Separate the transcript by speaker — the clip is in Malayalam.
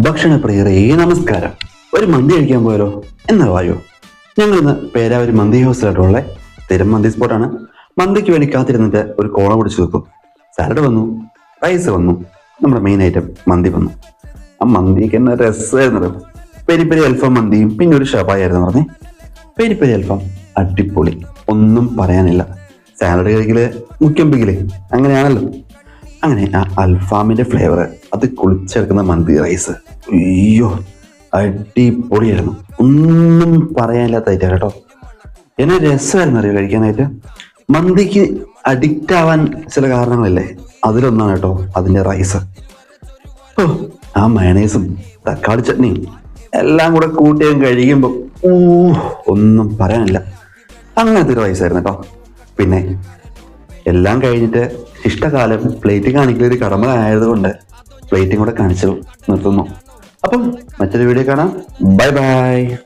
Speaker 1: ഭക്ഷണപ്രിയരേ നമസ്കാരം. ഒരു മന്തി കഴിക്കാൻ പോയാലോ എന്നാ വായോ? ഞങ്ങൾ ഇന്ന് പേരാവൂർ മന്തി ഹൗസിലായിട്ടുള്ള സ്ഥിരം മന്തി സ്പോട്ടാണ്. മന്തിക്ക് വേണ്ടി കാത്തിരുന്നിട്ട് ഒരു കോള പിടിച്ചു വെക്കും സാലഡ് വന്നു റൈസ് വന്നു നമ്മുടെ മെയിൻ ഐറ്റം മന്തി വന്നു. ആ മന്തിക്ക് എന്നാ രസമായിരുന്നു പെരി പെരി അൽഫാം മന്തിയും പിന്നെ ഒരു ഷബായിരുന്നു പറഞ്ഞേ. പെരി പെരി അൽഫാം അടിപൊളി ഒന്നും പറയാനില്ല. സാലഡ് കഴിക്കൽ മുഖ്യമ്പിക്കൽ അങ്ങനെയാണല്ലോ. അങ്ങനെ ആ അൽഫാമിന്റെ ഫ്ലേവർ അത് കുളിച്ചെടുക്കുന്ന മന്തി റൈസ്. അയ്യോ അടിപൊളിയായിരുന്നു. ഒന്നും പറയാനില്ലാത്ത ഐറ്റം കേട്ടോ. എന്നെ രസമായിരുന്നു അറിയോ കഴിക്കാനായിട്ട്? മന്തിക്ക് അഡിക്റ്റ് ആവാൻ ചില കാരണങ്ങളില്ലേ? അതിലൊന്നാണ് കേട്ടോ അതിന്റെ റൈസ്. ഓ ആ മയണൈസും തക്കാളി ചട്നിയും എല്ലാം കൂടെ കൂട്ടിയും കഴിക്കുമ്പോൾ ഊ ഒന്നും പറയാനില്ല. അങ്ങനത്തെ ഒരു റൈസായിരുന്നു കേട്ടോ. പിന്നെ എല്ലാം കഴിഞ്ഞിട്ട് ഇഷ്ടകാലം പ്ലേറ്റ് കാണിക്കുന്ന ഒരു കടമ ആയതുകൊണ്ട് പ്ലേറ്റും കൂടെ കാണിച്ചു നിർത്തുന്നു. അപ്പം മറ്റൊരു വീഡിയോ കാണാം. Bye bye